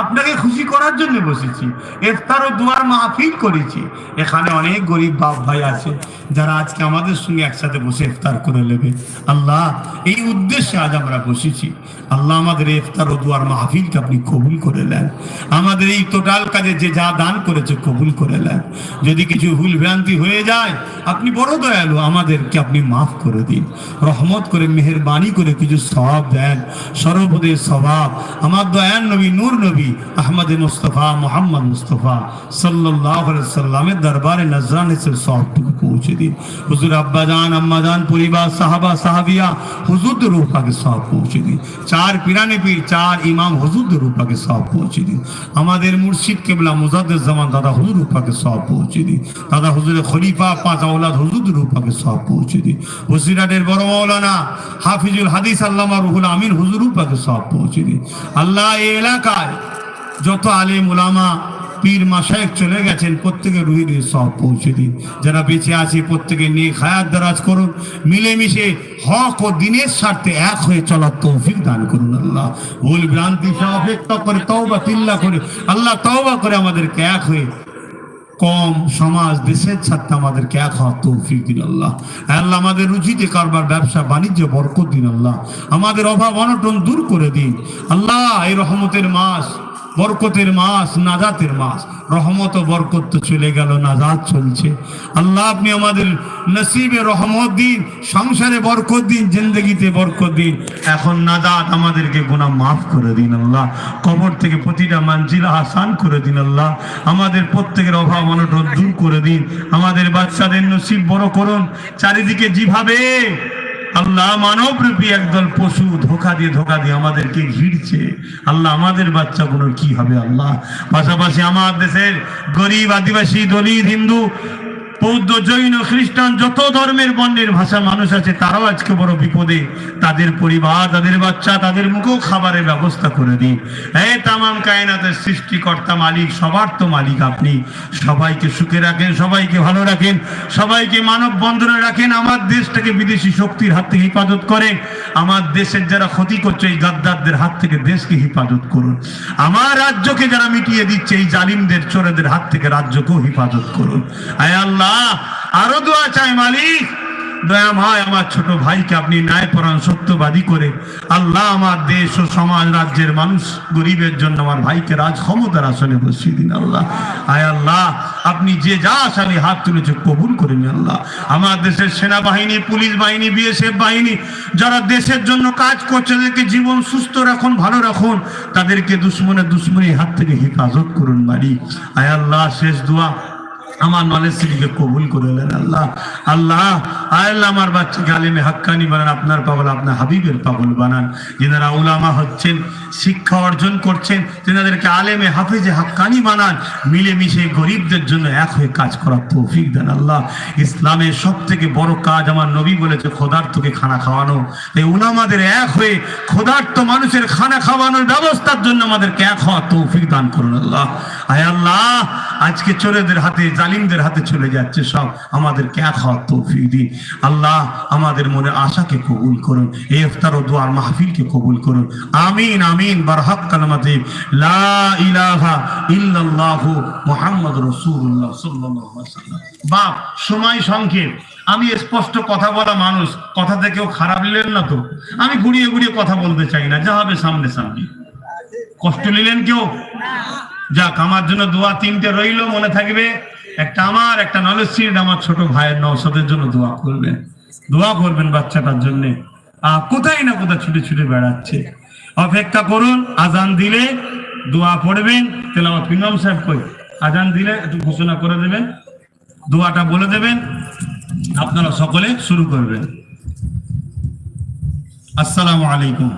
আপনাকে খুশি করার জন্য বসেছি। ইফতার ও দুয়ার মাহফিল করেছি। এখানে অনেক গরিব বাপ ভাই আছে, যারা আজকে আমাদের সঙ্গে একসাথে বসে ইফতার করে নেবে। আল্লাহ, এই উদ্দেশ্যে আজ আমরা বসেছি। আল্লাহ আমাদের এই ইফতার ও দুয়ার মাহফিলকে আপনি কবুল করে নেন। আমাদের এই টোটাল কাজে যে যা দান করেছে কবুল করে নেন। যদি কিছু ভুল ভ্রান্তি হয়ে যায়, আপনি বড় দয়ালু, আমাদেরকে আপনি মাফ করে দিন। রহমত করে, মেহরবানি করে কিছু সবাব দেন। সর্বদের স্বভাব আমার দয়ান নবী নূর নবী আহমদ মুস্তফা, মোহাম্মদ মুস্তফা সাল্লামের দরবারে নজরান এসে সবটুকু পৌঁছে দিন। হুজুর আব্বাজান, আম্মাজান, পরিবার, সাহাবা, সাহাবিয়া হুজুর রূপাকে সব পৌঁছে দিন। চার পিরানে পীর, চার ইমাম হুজুর রূপাকে সব পৌঁছে দিন। আমাদের মুর্শিদ কেবলা মুজাদ্দের জামান দাদা হুজুর রূপাকে সব পৌঁছে দিন। দাদা হুজুরের খলিফা, পাঁচ আওলাদ হুজুর রূপাকে সব পৌঁছে দিন। বসিরাটের বড় মৌলানা হাফিজুল হাদিস আল্লামা রুহুল আমিন হুজুর রূপাকে সব পৌঁছে দিন। আল্লাহ এই এলাকায় যত আলিম ওলামা পীর মাসায় চলে গেছেন প্রত্যেকে রুহিদের সব পৌঁছে দিন। যারা বেঁচে আছে প্রত্যেকে নিয়ে খায়াত দারাজ করুন। মিলেমিশে হক ও দিনের স্বার্থে এক হয়ে চলার তৌফিক দান করুন আল্লাহ। ভুল ভ্রান্তি সহ অপেক্ষা করে, তওবা তিল্লা করে, আল্লাহ তওবা করে আমাদেরকে এক হয়ে কম সমাজ, দেশের ছাত্র আমাদেরকে এক হওয়ার তৌফিক দিন আল্লাহ। আল্লাহ আমাদের রুচিতে কারবার, ব্যবসা, বাণিজ্য বরকত দিন আল্লাহ। আমাদের অভাব অনটন দূর করে দিন। আল্লাহ, এই রহমতের মাস বরকতের মাস, নাজাতের মাস। রহমত ও বরকত তো চলে গেল, নাজাত চলছে। আল্লাহ, আপনি আমাদের নসিবে রহমত দিন, সংসারে বরকত দিন, জিন্দগিতে বরকত দিন। এখন নাজাত আমাদেরকে গুনাহ মাফ করে দিন আল্লাহ। কবর থেকে প্রতিটা মানজিলা আসান করে দিন আল্লাহ। আমাদের প্রত্যেকের অভাব, অনটন দূর করে দিন। আমাদের বাচ্চাদের নসিব বড় করুন। চারিদিকে যেভাবে আল্লাহ মানব রূপী একদল পশু ধোকা দিয়ে ধোকা দিয়ে আমাদেরকে ঘিরছে। আল্লাহ আমাদের বাচ্চাগুলোর কি হবে আল্লাহ? পাশাপাশি আমার দেশের গরিব আদিবাসী, দলিত, হিন্দু বৌদ্ধ, জৈন, খ্রিস্টান যত ধর্মের বর্ণের ভাষা মানুষ আছে, তারাও আজকে বড় বিপদে। তাদের পরিবার, তাদের বাচ্চা, তাদের মুখেও খাবারের ব্যবস্থা করে দিন এই তামাম কায়নাতের সৃষ্টিকর্তা মালিক, সবার তো মালিক আপনি। সবাইকে সুখে রাখেন, সবাইকে ভালো রাখেন, সবাইকে মানব বন্ধনে রাখেন। আমার দেশটাকে বিদেশি শক্তির হাত থেকে হেফাজত করেন। আমার দেশের যারা ক্ষতি করছে, এই গাদ্দারদের হাত থেকে দেশকে হেফাজত করুন। আমার রাজ্যকে যারা মিটিয়ে দিচ্ছে, এই জালিমদের, চোরেদের হাত থেকে রাজ্যকেও হেফাজত করুন। আয় আল্লাহ আরও দোয়া চাই মালিক। আমার ছোট ভাইকে আপনি সত্যবাদী করে আল্লাহ আমার দেশ ও সমাজ, রাজ্যের মানুষ, গরিবের জন্য আমার ভাইকে রাজ ক্ষমতার আসনে বসিয়ে দিন আল্লাহ। আয় আল্লাহ, আপনি যে যা আসামি হাত তুলেছে কবুল করে আল্লাহ। আমার দেশের সেনাবাহিনী, পুলিশ বাহিনী, বিএসএফ বাহিনী, যারা দেশের জন্য কাজ করছে, তাদেরকে জীবন সুস্থ রাখুন, ভালো রাখুন, তাদেরকে দুশ্মনের দুশ্মনী হাত থেকে হেফাজত করুন বাড়ি আয় আল্লাহ, শেষ দোয়া। আমার নলেজ সিটিকে কবুল করে নেন আল্লাহ। আল্লাহ আল্লাহ আমার বাচ্চাকে আলিমে হাক্কানি বানান, আপনার পাগল আপনার হাবিবের পাগল বানান। যেনারা উলামা হচ্ছেন, শিক্ষা অর্জন করছেন, তেনাদেরকে আলেমে হাফিজে হাক্কানি বানান, মিলেমিশে গরিবদের জন্য এক হয়ে কাজ করার তৌফিক দেন আল্লাহ। ইসলামের সব থেকে বড় কাজ আমার নবী বলেছে খোদার্থকে খানা খাওয়ানো। এই উলামাদের এক হয়ে খোদার্থ মানুষের খানা খাওয়ানোর ব্যবস্থার জন্য আমাদেরকে এক হওয়ার তৌফিক দান করুন আল্লাহ। আয় আল্লাহ, আজকে চোরেদের হাতে, জালিমদের হাতে চলে যাচ্ছে সব। আমাদেরকে এক হওয়ার তৌফিক দিন। আল্লাহ, আমাদের মনে আশাকে কবুল করুন এই ইফতার ও দোয়ার মাহফিলকে কবুল করুন। আমিন আমিন বারহাক কালামাতে লা ইলাহা ইল্লাল্লাহু মুহাম্মদ রাসূলুল্লাহ সাল্লাল্লাহু আলাইহি ওয়াসাল্লাম। বাপ, সময় সংক্ষেপ। আমি স্পষ্ট কথা বলা মানুষ। কথা থেকেও খারাপ নিলেন না তো? আমি ঘুরিয়ে ঘুরিয়ে কথা বলতে চাই না, যা হবে সামনে সামনে। কষ্ট নিলেন কেউ? যাক, আমার জন্য দোয়া তিনটে রইল, মনে থাকবে। একটা আমার, একটা সিট আমার ছোট ভাইয়ের নৌসদের জন্য দোয়া করবেন। দোয়া করবেন বাচ্চাটার জন্য। আহ কোথায় না কোথায় ছুটে ছুটে বেড়াচ্ছে। অপেক্ষা করুন, আজান দিলে দোয়া পড়বেন। তেলাওয়াত পিঙ্গম সাহেব কই? আজান দিলে একটু ঘোষণা করে দেবেন। দোয়াটা বলে দেবেন। আপনারা সকলে শুরু করবেন। আসসালামু আলাইকুম